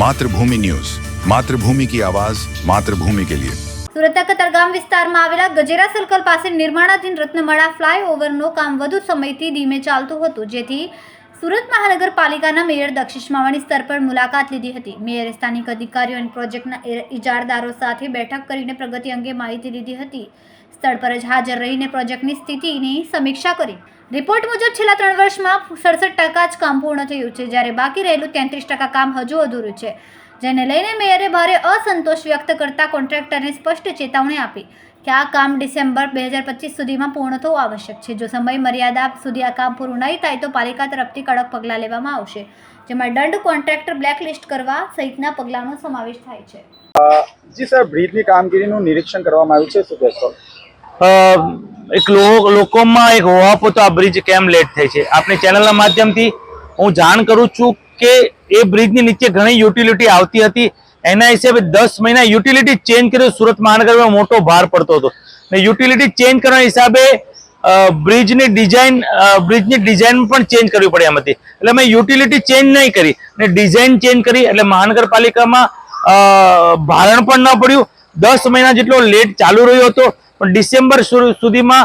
Mathrubhumi news. Mathrubhumi કી આવાઝ માતૃભૂમિ કે લિયે. સુરતના કતારગામ વિસ્તારમાં આવેલા ગજેરા સર્કલ પાસે નિર્માણાધીન રત્નમળા ફ્લાયઓવરનું કામ વધુ સમયથી ધીમે ચાલતું હતું, જેથી સુરત મહાનગરપાલિકાના મેયર દક્ષિશ માવાણી સ્તર પર મુલાકાત લીધી હતી. મેયરે સ્થાનિક અધિકારીઓ અને પ્રોજેક્ટના ઇજારદારો સાથે બેઠક કરીને પ્રગતિ અંગે માહિતી લીધી હતી. સ્થળ પર જ હાજર રહીને પ્રોજેક્ટની સ્થિતિની સમીક્ષા કરી. રિપોર્ટ મુજબ છેલ્લા ત્રણ વર્ષમાં સડસઠ ટકા જ કામ પૂર્ણ થયું છે. જ્યારે બાકી રહેલું તેત્રીસ ટકા કામ હજુ અધૂરું છે. જેને લઈને મેયરે ભારે અસંતોષ વ્યક્ત કરતા કોન્ટ્રાક્ટરને સ્પષ્ટ ચેતવણી આપી કે આ કામ ડિસેમ્બર બે હજાર પચીસ સુધીમાં પૂર્ણ થવું આવશ્યક છે. જો સમય મર્યાદા સુધી આ કામ પૂરું નહીં થાય તો પાલિકા તરફથી કડક પગલાં લેવામાં આવશે જેમાં દંડ કોન્ટ્રાક્ટર બ્લેકલિસ્ટ કરવા સહિતના પગલાંનો સમાવેશ થાય છે. જી સર બ્રિજની કામગીરીનું નિરીક્ષણ કરવામાં આવ્યું છે. શું કહેશો? એક લો- લોકોમાં એક હોવાપો તો આ બ્રિજ કેમ લેટ થાય છે? આપણી ચેનલના માધ્યમથી હું જાણ કરું છું કે એ બ્રિજની નીચે ઘણી યુટિલિટી આવતી હતી. એના હિસાબે દસ મહિના યુટિલિટી ચેન્જ કર્યો સુરત મહાનગરમાં મોટો ભાર પડતો હતો. ને યુટિલિટી ચેન્જ કરવાના હિસાબે બ્રિજની ડિઝાઇન બ્રિજની ડિઝાઇન પણ ચેન્જ કરવી પડે એમ હતી. એટલે મેં યુટિલિટી ચેન્જ નહીં કરી. ને ડિઝાઇન ચેન્જ કરી એટલે મહાનગરપાલિકામાં ભારણ પણ ન પડ્યું. દસ મહિના જેટલો લેટ ચાલુ રહ્યો હતો. પણ ડિસેમ્બર સુધીમાં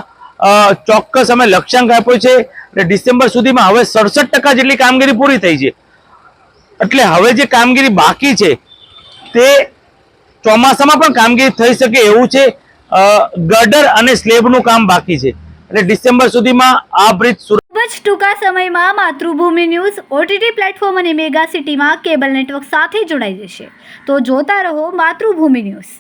ચોક્કસ અમે લક્ષ્યાંક આપ્યો છે એટલે ડિસેમ્બર સુધીમાં હવે સડસઠ ટકા જેટલી કામગીરી પૂરી થઈ છે. એટલે હવે જે કામગીરી બાકી છે તે ચોમાસામાં પણ કામગીરી થઈ શકે એવું છે. અ, અને સ્લેબનું કામ બાકી છે. એટલે ડિસેમ્બર સુધીમાં આ બ્રિજ ખૂબ જ ટૂંકા સમયમાં માતૃભૂમિ ન્યૂઝ ઓટીટી પ્લેટફોર્મ અને મેગા સિટીમાં કેબલ નેટવર્ક સાથે જોડાઈ જશે. તો જોતા રહો માતૃભૂમિ ન્યૂઝ.